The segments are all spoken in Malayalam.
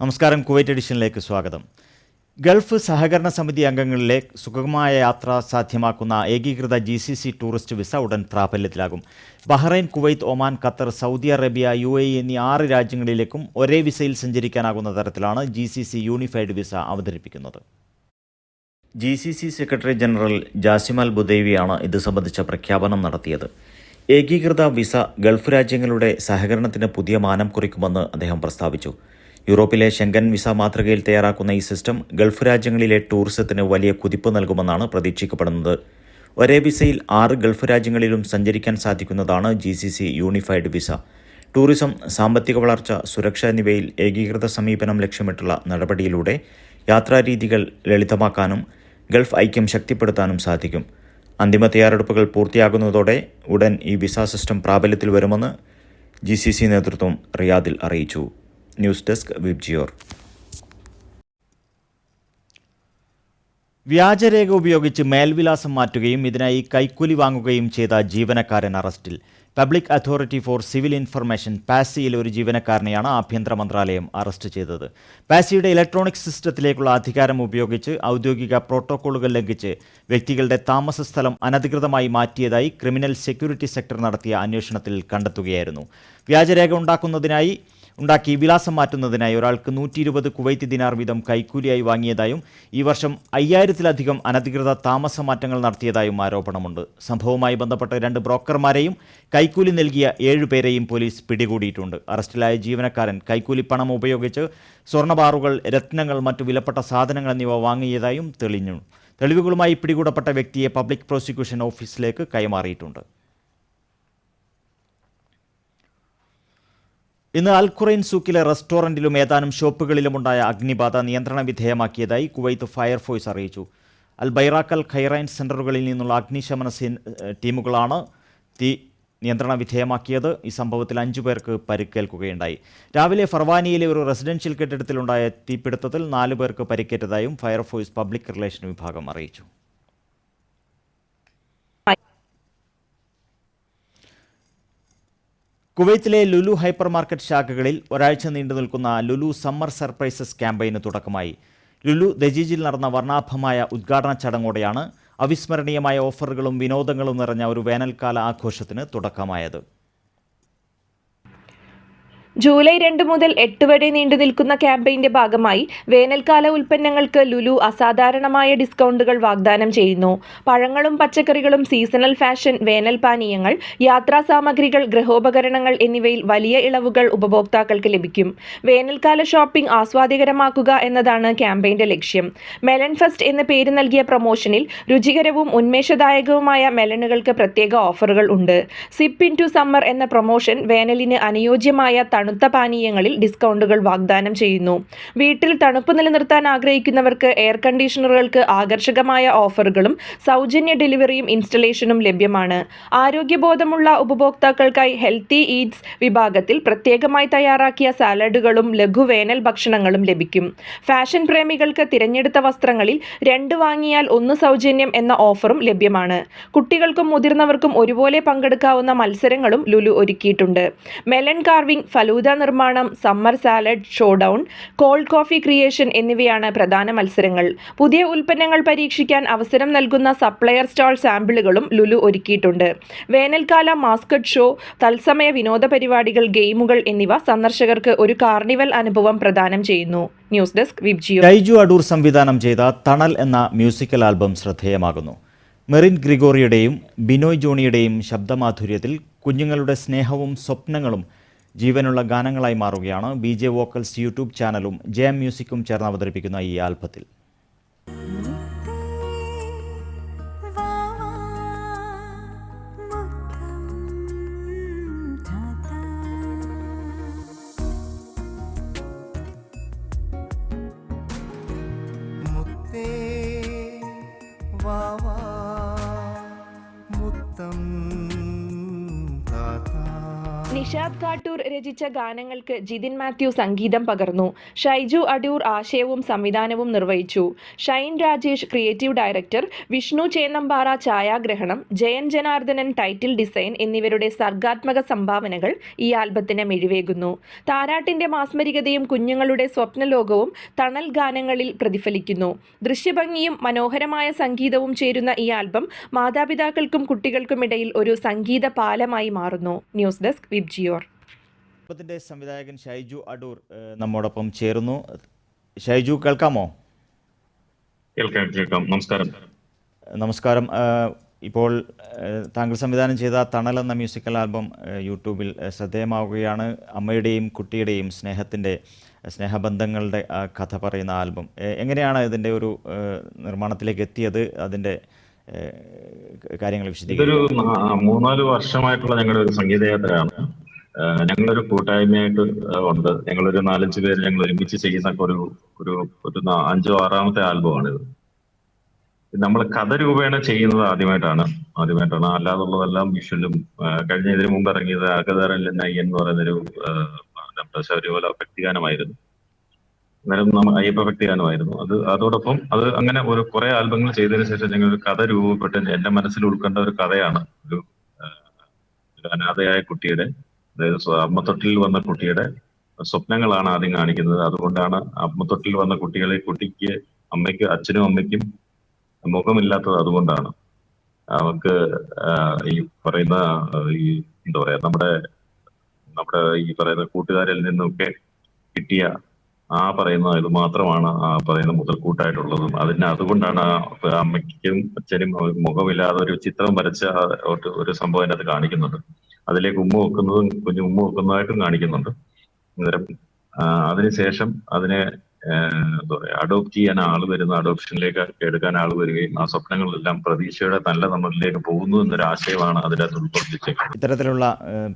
നമസ്കാരം കുവൈറ്റ് എഡിഷനിലേക്ക് സ്വാഗതം. ഗൾഫ് സഹകരണ സമിതി അംഗങ്ങളിലെ സുഗമമായ യാത്ര സാധ്യമാക്കുന്ന ഏകീകൃത G C C tourist visa ഉടൻ പ്രാബല്യത്തിലാകും. Bahrain Kuwait Oman Qatar Saudi Arabia U A എന്നീ ആറ് രാജ്യങ്ങളിലേക്കും ഒരേ വിസയിൽ സഞ്ചരിക്കാനാകുന്ന തരത്തിലാണ് G C C unified visa അവതരിപ്പിക്കുന്നത്. G C C secretary general Jasem Al ബുദേവിയാണ് ഇത് സംബന്ധിച്ച പ്രഖ്യാപനം നടത്തിയത്. ഏകീകൃത വിസ ഗൾഫ് രാജ്യങ്ങളുടെ സഹകരണത്തിന് പുതിയ മാനം കുറിക്കുമെന്ന് അദ്ദേഹം പ്രസ്താവിച്ചു. യൂറോപ്പിലെ ഷെങ്കൻ വിസ മാതൃകയിൽ തയ്യാറാക്കുന്ന ഈ സിസ്റ്റം ഗൾഫ് രാജ്യങ്ങളിലെ ടൂറിസത്തിന് വലിയ കുതിപ്പ് നൽകുമെന്നാണ് പ്രതീക്ഷിക്കപ്പെടുന്നത്. ഒരേ വിസയിൽ ആറ് ഗൾഫ് രാജ്യങ്ങളിലും സഞ്ചരിക്കാൻ സാധിക്കുന്നതാണ് G C C unified visa tourism സാമ്പത്തിക വളർച്ച സുരക്ഷ എന്നിവയിൽ ഏകീകൃത സമീപനം ലക്ഷ്യമിട്ടുള്ള നടപടിയിലൂടെ യാത്രാരീതികൾ ലളിതമാക്കാനും ഗൾഫ് ഐക്യം ശക്തിപ്പെടുത്താനും സാധിക്കും. അന്തിമ തയ്യാറെടുപ്പുകൾ പൂർത്തിയാകുന്നതോടെ ഉടൻ ഈ വിസ സിസ്റ്റം പ്രാബല്യത്തിൽ വരുമെന്ന് ജി നേതൃത്വം റിയാദിൽ അറിയിച്ചു. ന്യൂസ് ഡെസ്ക് വിബ്ജിയോർ വ്യാജരേഖ ഉപയോഗിച്ച് മേൽവിലാസം മാറ്റുകയും ഇതിനായി കൈക്കൂലി വാങ്ങുകയും ചെയ്ത ജീവനക്കാരൻ അറസ്റ്റിൽ. Public authority for civil information പാസിയിലെ ഒരു ജീവനക്കാരനെയാണ് ആഭ്യന്തര മന്ത്രാലയം അറസ്റ്റ് ചെയ്തത്. പാസിയുടെ ഇലക്ട്രോണിക് സിസ്റ്റത്തിലേക്കുള്ള അധികാരം ഉപയോഗിച്ച് ഔദ്യോഗിക പ്രോട്ടോക്കോളുകൾ ലംഘിച്ച് വ്യക്തികളുടെ താമസ സ്ഥലം അനധികൃതമായി മാറ്റിയതായി ക്രിമിനൽ സെക്യൂരിറ്റി സെക്ടർ നടത്തിയ അന്വേഷണത്തിൽ കണ്ടെത്തുകയായിരുന്നു. വ്യാജരേഖ ഉണ്ടാക്കുന്നതിനായി ഉണ്ടാക്കി വിലാസം മാറ്റുന്നതിനായി ഒരാൾക്ക് നൂറ്റി ഇരുപത് കുവൈറ്റ് ദിനാർ വീതം കൈക്കൂലിയായി വാങ്ങിയതായും ഈ വർഷം അയ്യായിരത്തിലധികം അനധികൃത താമസ മാറ്റങ്ങൾ നടത്തിയതായും ആരോപണമുണ്ട്. സംഭവവുമായി ബന്ധപ്പെട്ട രണ്ട് ബ്രോക്കർമാരെയും കൈക്കൂലി നൽകിയ ഏഴുപേരെയും പോലീസ് പിടികൂടിയിട്ടുണ്ട്. അറസ്റ്റിലായ ജീവനക്കാരൻ കൈക്കൂലി പണം ഉപയോഗിച്ച് സ്വർണബാറുകൾ രത്നങ്ങൾ മറ്റു വിലപ്പെട്ട സാധനങ്ങൾ എന്നിവ വാങ്ങിയതായും തെളിഞ്ഞു. തെളിവുകളുമായി പിടികൂടപ്പെട്ട വ്യക്തിയെ പബ്ലിക് പ്രോസിക്യൂഷൻ ഓഫീസിലേക്ക് കൈമാറിയിട്ടുണ്ട്. ഇന്ന് അൽഖുറൈൻ സൂക്കിലെ റെസ്റ്റോറന്റിലും ഏതാനും ഷോപ്പുകളിലുമുണ്ടായ അഗ്നിബാധ നിയന്ത്രണ വിധേയമാക്കിയതായി കുവൈത്ത് ഫയർഫോഴ്സ് അറിയിച്ചു. അൽ ബൈറാക്കൽ ഖൈറൈൻ സെന്ററുകളിൽ നിന്നുള്ള അഗ്നിശമന ടീമുകളാണ് തീ നിയന്ത്രണ വിധേയമാക്കിയത്. ഈ സംഭവത്തിൽ അഞ്ചു പേർക്ക് പരിക്കേൽക്കുകയുണ്ടായി. രാവിലെ ഫർവാനിയിലെ ഒരു റെസിഡൻഷ്യൽ കെട്ടിടത്തിലുണ്ടായ തീപിടുത്തത്തിൽ നാലു പേർക്ക് പരിക്കേറ്റതായും ഫയർഫോഴ്സ് പബ്ലിക് റിലേഷൻ വിഭാഗം അറിയിച്ചു. കുവൈത്തിലെ ലുലു ഹൈപ്പർ മാർക്കറ്റ് ശാഖകളിൽ ഒരാഴ്ച നീണ്ടു നിൽക്കുന്ന ലുലു സമ്മർ സർപ്രൈസസ് ക്യാമ്പയിന് തുടക്കമായി. ലുലു ദജീജിൽ നടന്ന വർണാഭമായ ഉദ്ഘാടന ചടങ്ങോടെയാണ് അവിസ്മരണീയമായ ഓഫറുകളും വിനോദങ്ങളും നിറഞ്ഞ ഒരു വേനൽക്കാല ആഘോഷത്തിന് തുടക്കമായത്. ജൂലൈ രണ്ട് മുതൽ എട്ട് വരെ നീണ്ടു നിൽക്കുന്ന ക്യാമ്പയിന്റെ ഭാഗമായി വേനൽക്കാല ഉൽപ്പന്നങ്ങൾക്ക് ലുലു അസാധാരണമായ ഡിസ്കൗണ്ടുകൾ വാഗ്ദാനം ചെയ്യുന്നു. പഴങ്ങളും പച്ചക്കറികളും സീസണൽ ഫാഷൻ വേനൽ പാനീയങ്ങൾ യാത്രാ സാമഗ്രികൾ ഗൃഹോപകരണങ്ങൾ എന്നിവയിൽ വലിയ ഇളവുകൾ ഉപഭോക്താക്കൾക്ക് ലഭിക്കും. വേനൽക്കാല ഷോപ്പിംഗ് ആസ്വാദികരമാക്കുക എന്നതാണ് ക്യാമ്പയിന്റെ ലക്ഷ്യം. മെലൺ ഫെസ്റ്റ് എന്ന പേര് നൽകിയ പ്രൊമോഷനിൽ രുചികരവും ഉന്മേഷദായകവുമായ മെലണുകൾക്ക് പ്രത്യേക ഓഫറുകൾ ഉണ്ട്. സിപ്പ് ഇൻ ടു സമ്മർ എന്ന പ്രൊമോഷൻ വേനലിന് അനുയോജ്യമായ തണുത്ത പാനീയങ്ങളിൽ ഡിസ്കൗണ്ടുകൾ വാഗ്ദാനം ചെയ്യുന്നു. വീട്ടിൽ തണുപ്പ് നിലനിർത്താൻ ആഗ്രഹിക്കുന്നവർക്ക് എയർ കണ്ടീഷണറുകൾക്ക് ആകർഷകമായ ഓഫറുകളും സൗജന്യ ഡെലിവറിയും ഇൻസ്റ്റലേഷനും ലഭ്യമാണ്. ആരോഗ്യബോധമുള്ള ഉപഭോക്താക്കൾക്കായി ഹെൽത്തി ഈറ്റ്സ് വിഭാഗത്തിൽ പ്രത്യേകമായി തയ്യാറാക്കിയ സാലഡുകളും ലഘുവേനൽ ഭക്ഷണങ്ങളും ലഭിക്കും. ഫാഷൻ പ്രേമികൾക്ക് തിരഞ്ഞെടുത്ത വസ്ത്രങ്ങളിൽ രണ്ട് വാങ്ങിയാൽ ഒന്ന് സൗജന്യം എന്ന ഓഫറും ലഭ്യമാണ്. കുട്ടികൾക്കും മുതിർന്നവർക്കും ഒരുപോലെ പങ്കെടുക്കാവുന്ന മത്സരങ്ങളും ലുലു ഒരുക്കിയിട്ടുണ്ട്. മെലൻ കാർവിംഗ് ഫലൂദ നിർമ്മാണം summer salad showdown cold coffee creation എന്നിവയാണ് പ്രധാന മത്സരങ്ങൾ. പുതിയ ഉൽപ്പന്നങ്ങൾ പരീക്ഷിക്കാൻ അവസരം നൽകുന്ന സപ്ലയർ സ്റ്റാൾ സാമ്പിളുകളും ലുലു ഒരുക്കിയിട്ടുണ്ട്. വേനൽക്കാല മാസ്കറ്റ് ഷോ തത്സമയ വിനോദ പരിപാടികൾ ഗെയിമുകൾ എന്നിവ സന്ദർശകർക്ക് ഒരു കാർണിവൽ അനുഭവം പ്രദാനം ചെയ്യുന്നു. ന്യൂസ് ഡെസ്ക് വിബ്ജിയോ അടൂർ സംവിധാനം ചെയ്ത തണൽ എന്ന മ്യൂസിക്കൽ ആൽബം ശ്രദ്ധേയമാകുന്നു. മെറിൻ ഗ്രിഗോറിയുടെയും ബിനോയ് ജോണിയുടെയും ശബ്ദമാധുര്യത്തിൽ കുഞ്ഞുങ്ങളുടെ സ്നേഹവും സ്വപ്നങ്ങളും ജീവനുള്ള ഗാനങ്ങളായി മാറുകയാണ്. ബി ജെ വോക്കൽസ് യൂട്യൂബ് ചാനലും ജെ എം മ്യൂസിക്കും ചേർന്ന് അവതരിപ്പിക്കുന്ന ഈ ആൽബത്തിൽ. വാവാ മുത്തം നിഷാദ് കാട്ടൂർ രചിച്ച ഗാനങ്ങൾക്ക് ജിതിൻ മാത്യു സംഗീതം പകർന്നു. ഷൈജു അടൂർ ആശയവും സംവിധാനവും നിർവഹിച്ചു. ഷൈൻ രാജേഷ് ക്രിയേറ്റീവ് ഡയറക്ടർ വിഷ്ണു ചേന്നമ്പാറ ഛായാഗ്രഹണം ജയൻ ജനാർദ്ദനൻ ടൈറ്റിൽ ഡിസൈൻ എന്നിവരുടെ സർഗാത്മക സംഭാവനകൾ ഈ ആൽബത്തിന് മിഴിവേകുന്നു. താരാട്ടിന്റെ മാസ്മരികതയും കുഞ്ഞുങ്ങളുടെ സ്വപ്നലോകവും തണൽ ഗാനങ്ങളിൽ പ്രതിഫലിക്കുന്നു. ദൃശ്യഭംഗിയും മനോഹരമായ സംഗീതവും ചേരുന്ന ഈ ആൽബം മാതാപിതാക്കൾക്കും കുട്ടികൾക്കും ഇടയിൽ ഒരു സംഗീത പാലമായി മാറുന്നു. ന്യൂസ് ഡെസ്ക് വിബ്ജിയോർ ജിയോർ. സംവിധായകൻ ഷൈജു അടൂർ നമ്മോടൊപ്പം ചേരുന്നു. ഷൈജു കേൾക്കാമോ? കേൾക്കാം കേൾക്കാം. നമസ്കാരം. നമസ്കാരം. ഇപ്പോൾ താങ്കൾ സംവിധാനം ചെയ്ത തണൽ എന്ന മ്യൂസിക്കൽ ആൽബം യൂട്യൂബിൽ ശ്രദ്ധേയമാവുകയാണ്. അമ്മയുടെയും കുട്ടിയുടെയും സ്നേഹത്തിന്റെ സ്നേഹബന്ധങ്ങളുടെ ആ കഥ പറയുന്ന ആൽബം. എങ്ങനെയാണ് ഇതിന്റെ ഒരു നിർമ്മാണത്തിലേക്ക് എത്തിയത്? അതിന്റെ കാര്യങ്ങൾ ഇതൊരു വിശദീകരിക്കും മൂന്നാൽ വർഷമായിട്ടുള്ള ഞങ്ങളുടെ ഒരു സംഗീതയാത്രയാണ്. ആഹ് ഞങ്ങളൊരു കൂട്ടായ്മയായിട്ട് ഉണ്ട്. ഞങ്ങളൊരു നാലഞ്ച് പേര് ഞങ്ങൾ ഒരുമിച്ച് ചെയ്യുന്ന ഒരു ഒരു ഒരു അഞ്ചോ ആറാമത്തെ ആൽബമാണിത്. നമ്മൾ കഥ രൂപേണ ചെയ്യുന്നത് ആദ്യമായിട്ടാണ് ആദ്യമായിട്ടാണ്. അല്ലാതുള്ളതെല്ലാം വിഷ്വലും കഴിഞ്ഞ ഇതിനു മുമ്പ് ഇറങ്ങിയത് അകതാരൻ നയ്യൻ എന്ന് പറയുന്നൊരു നമ്മുടെ ശബരിമല ഭക്തിഗാനമായിരുന്നു അന്നേരം നമ്മൾ അയ്യപ്പ ഭക്തിഗാനമായിരുന്നു അത് അതോടൊപ്പം അത് അങ്ങനെ ഒരു കുറെ ആൽബങ്ങൾ ചെയ്തതിനു ശേഷം ഞങ്ങൾ ഒരു കഥ രൂപപ്പെട്ട് എന്റെ മനസ്സിൽ ഉൾക്കൊണ്ട ഒരു കഥയാണ് ഒരു അനാഥയായ കുട്ടിയുടെ അതായത് അമ്മത്തൊട്ടിൽ വന്ന കുട്ടിയുടെ സ്വപ്നങ്ങളാണ് ആദ്യം കാണിക്കുന്നത്. അതുകൊണ്ടാണ് അമ്മത്തൊട്ടിൽ വന്ന കുട്ടികളെ കുട്ടിക്ക് അമ്മയ്ക്ക് അച്ഛനും അമ്മയ്ക്കും മുഖമില്ലാത്തത് അതുകൊണ്ടാണ്. അവർക്ക് ഈ പറയുന്ന ഈ എന്താ പറയാ നമ്മുടെ നമ്മുടെ ഈ പറയുന്ന കൂട്ടുകാരിൽ നിന്നൊക്കെ കിട്ടിയ ആ പറയുന്ന ഇത് മാത്രമാണ് ആ പറയുന്ന മുതൽക്കൂട്ടായിട്ടുള്ളതും. അതിന് അതുകൊണ്ടാണ് അമ്മയ്ക്കും അച്ഛനും മുഖമില്ലാതെ ഒരു ചിത്രം വരച്ച ഒരു സംഭവം അതിനകത്ത് കാണിക്കുന്നുണ്ട്. അതിലേക്ക് ഉമ്മ വെക്കുന്നതും കുഞ്ഞു ഉമ്മ വെക്കുന്നതായിട്ടും കാണിക്കുന്നുണ്ട്. അന്നേരം അതിനുശേഷം അതിനെ എന്താ പറയാ അഡോപ്റ്റ് ചെയ്യാൻ ആൾ വരുന്ന അഡോപ്ഷനിലേക്ക് എടുക്കാൻ ആൾ വരികയും ആ സ്വപ്നങ്ങളെല്ലാം പ്രതീക്ഷയുടെ നല്ല നമ്മളിലേക്ക് പോകുന്നു എന്നൊരു ആശയമാണ് അതിനകത്ത് ഉൾപ്പെടുത്തിച്ചേക്കുന്നത് ഇത്തരത്തിലുള്ള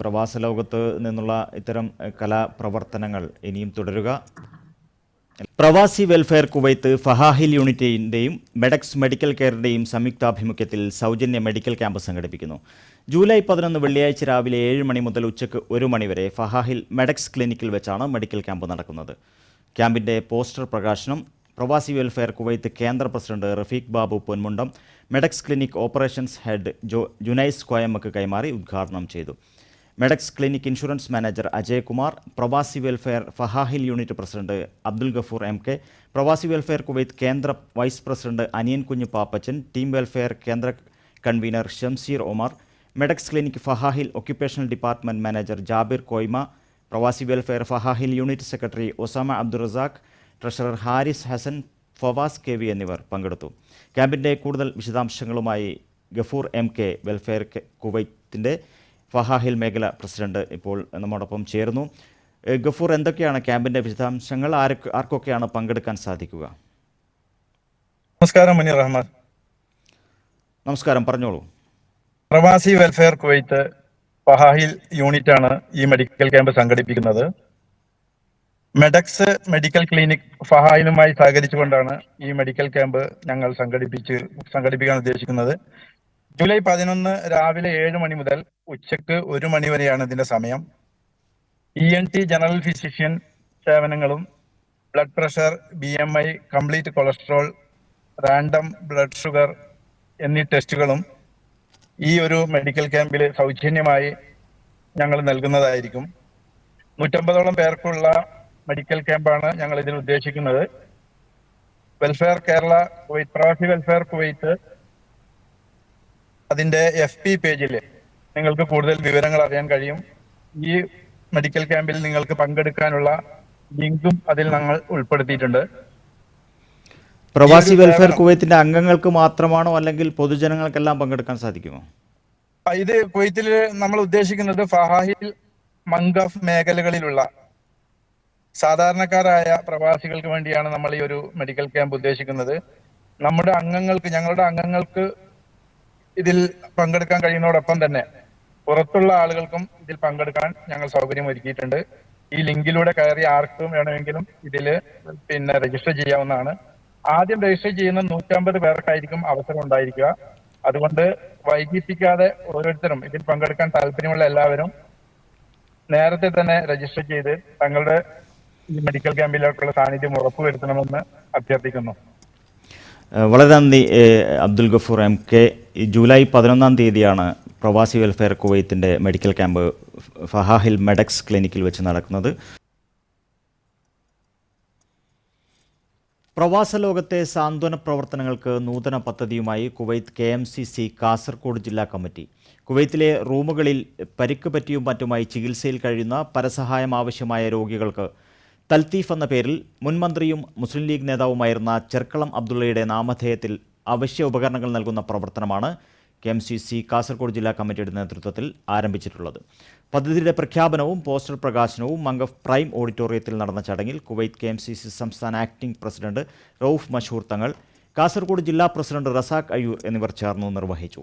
പ്രവാസ ലോകത്ത് നിന്നുള്ള ഇത്തരം കലാപ്രവർത്തനങ്ങൾ ഇനിയും തുടരുക. പ്രവാസി വെൽഫെയർ കുവൈത്ത് ഫഹാഹിൽ യൂണിറ്റിന്റെയും മെഡക്സ് മെഡിക്കൽ കെയറിന്റെയും സംയുക്താഭിമുഖ്യത്തിൽ സൗജന്യ മെഡിക്കൽ ക്യാമ്പ് സംഘടിപ്പിക്കുന്നു. ജൂലൈ പതിനൊന്ന് വെള്ളിയാഴ്ച രാവിലെ ഏഴ് മണി മുതൽ ഉച്ചയ്ക്ക് ഒരു മണിവരെ ഫഹാഹിൽ മെഡക്സ് ക്ലിനിക്കിൽ വെച്ചാണ് മെഡിക്കൽ ക്യാമ്പ് നടക്കുന്നത്. ക്യാമ്പിന്റെ പോസ്റ്റർ പ്രകാശനം പ്രവാസി വെൽഫെയർ കുവൈത്ത് കേന്ദ്ര president Rafeeq Babu Ponmundam Medex clinic operations head Jo Junais കോയമ്മക്ക് കൈമാറി ഉദ്ഘാടനം ചെയ്തു. Medex clinic insurance manager Ajaykumar Pravasi welfare Fahaheel unit president Abdul Gafoor M K Pravasi welfare Kuwait കേന്ദ്ര vice president Aniyan Kunju Pappachan team welfare കേന്ദ്ര convener Shamseer Omar Medex clinic Fahaheel occupational department manager Jabir Koyma Pravasi welfare Fahaheel unit secretary Osama Abdul Razak treasurer Haris Hassan Fawaz K V എന്നിവർ പങ്കെടുത്തു. ക്യാമ്പിന്റെ കൂടുതൽ വിശദാംശങ്ങളുമായി ഗഫൂർ എം കെ വെൽഫെയർ കുവൈത്തിന്റെ ഫഹാഹിൽ മേഖല പ്രസിഡന്റ് ഇപ്പോൾ നമ്മോടൊപ്പം ചേർന്നു ഗഫൂർ എന്തൊക്കെയാണ് ക്യാമ്പിന്റെ വിശദാംശങ്ങൾ? ആരൊക്കെ ആർക്കൊക്കെയാണ് പങ്കെടുക്കാൻ സാധിക്കുക? നമസ്കാരം മുനീർ റഹ്മാൻ. നമസ്കാരം പറഞ്ഞോളൂ. പ്രവാസി വെൽഫെയർ കുവൈത്ത് പഹാഹിൽ യൂണിറ്റ് ആണ് ഈ മെഡിക്കൽ ക്യാമ്പ് സംഘടിപ്പിക്കുന്നത്. മെഡക്സ് മെഡിക്കൽ ക്ലിനിക് ഫഹായിലുമായി സഹകരിച്ചുകൊണ്ടാണ് ഈ മെഡിക്കൽ ക്യാമ്പ് ഞങ്ങൾ സംഘടിപ്പിച്ച് സംഘടിപ്പിക്കാൻ ഉദ്ദേശിക്കുന്നത്. ജൂലൈ പതിനൊന്ന് രാവിലെ ഏഴ് മണി മുതൽ ഉച്ചയ്ക്ക് ഒരു മണി വരെയാണ് ഇതിന്റെ സമയം. E N T general physician സേവനങ്ങളും blood pressure B M I complete cholesterol random blood sugar എന്നീ ടെസ്റ്റുകളും ഈ ഒരു മെഡിക്കൽ ക്യാമ്പിൽ സൗജന്യമായി ഞങ്ങൾ നൽകുന്നതായിരിക്കും. നൂറ്റമ്പതോളം പേർക്കുള്ള മെഡിക്കൽ ക്യാമ്പാണ് ഞങ്ങൾ ഇതിൽ ഉദ്ദേശിക്കുന്നത്. Welfare Kerala Kuwait Pravasi welfare Kuwait അതിന്റെ എഫ് പി പേജിൽ നിങ്ങൾക്ക് കൂടുതൽ വിവരങ്ങൾ അറിയാൻ കഴിയും. ഈ മെഡിക്കൽ ക്യാമ്പിൽ നിങ്ങൾക്ക് പങ്കെടുക്കാനുള്ള ലിങ്കും അതിൽ ഞങ്ങൾ ഉൾപ്പെടുത്തിയിട്ടുണ്ട്. പ്രവാസി വെൽഫെയർ കുവൈത്തിന്റെ അംഗങ്ങൾക്ക് മാത്രമാണോ അല്ലെങ്കിൽ പൊതുജനങ്ങൾക്കെല്ലാം പങ്കെടുക്കാൻ സാധിക്കുമോ? ഇത് കുവൈത്തിൽ നമ്മൾ ഉദ്ദേശിക്കുന്നത് ഫഹാഹിൽ മംഗഫ് മേഖലകളിലുള്ള സാധാരണക്കാരായ പ്രവാസികൾക്ക് വേണ്ടിയാണ് നമ്മൾ ഈ ഒരു മെഡിക്കൽ ക്യാമ്പ് ഉദ്ദേശിക്കുന്നത്. നമ്മുടെ അംഗങ്ങൾക്ക് ഞങ്ങളുടെ അംഗങ്ങൾക്ക് ഇതിൽ പങ്കെടുക്കാൻ കഴിയുന്നതോടൊപ്പം തന്നെ പുറത്തുള്ള ആളുകൾക്കും ഇതിൽ പങ്കെടുക്കാൻ ഞങ്ങൾ സൗകര്യം ഒരുക്കിയിട്ടുണ്ട്. ഈ ലിങ്കിലൂടെ കയറി ആർക്കും വേണമെങ്കിലും ഇതിൽ പിന്നെ രജിസ്റ്റർ ചെയ്യാവുന്നതാണ്. ആദ്യം രജിസ്റ്റർ ചെയ്യുന്ന നൂറ്റമ്പത് പേർക്കായിരിക്കും അവസരം ഉണ്ടായിരിക്കുക. അതുകൊണ്ട് വൈകിപ്പിക്കാതെ ഓരോരുത്തരും ഇതിൽ പങ്കെടുക്കാൻ താല്പര്യമുള്ള എല്ലാവരും നേരത്തെ തന്നെ രജിസ്റ്റർ ചെയ്ത് തങ്ങളുടെ മെഡിക്കൽ ക്യാമ്പിലേക്കുള്ള സാന്നിധ്യം ഉറപ്പുവരുത്തണമെന്ന് അഭ്യർത്ഥിക്കുന്നു. വളരെ നന്ദി Abdul Gafoor M K. July പതിനൊന്നാം തീയതിയാണ് പ്രവാസി വെൽഫെയർ കുവൈത്തിന്റെ മെഡിക്കൽ ക്യാമ്പ് ഫഹാഹിൽ മെഡക്സ് ക്ലിനിക്കിൽ വെച്ച് നടക്കുന്നത്. പ്രവാസ ലോകത്തെ സാന്ത്വന പ്രവർത്തനങ്ങൾക്ക് നൂതന പദ്ധതിയുമായി Kuwait K M C C Kasaragod ജില്ലാ കമ്മിറ്റി. കുവൈത്തിലെ റൂമുകളിൽ പരിക്ക് പറ്റിയും മറ്റുമായി ചികിത്സയിൽ കഴിയുന്ന പരസഹായം ആവശ്യമായ രോഗികൾക്ക് തൽത്തീഫ് എന്ന പേരിൽ മുൻമന്ത്രിയും മുസ്ലിം ലീഗ് നേതാവുമായിരുന്ന ചെർക്കളം അബ്ദുള്ളയുടെ നാമധേയത്തിൽ അവശ്യ ഉപകരണങ്ങൾ നൽകുന്ന പ്രവർത്തനമാണ് K M C C Kasaragod ജില്ലാ കമ്മിറ്റിയുടെ നേതൃത്വത്തിൽ ആരംഭിച്ചിട്ടുള്ളത്. പദ്ധതിയുടെ പ്രഖ്യാപനവും പോസ്റ്റർ പ്രകാശനവും മംഗഫ് പ്രൈം ഓഡിറ്റോറിയത്തിൽ നടന്ന ചടങ്ങിൽ Kuwait K M C C സംസ്ഥാന ആക്ടിംഗ് പ്രസിഡന്റ് റൌഫ് മഷൂർ തങ്ങൾ കാസർഗോഡ് ജില്ലാ പ്രസിഡന്റ് റസാഖ് അയ്യൂർ എന്നിവർ ചേർന്ന് നിർവഹിച്ചു.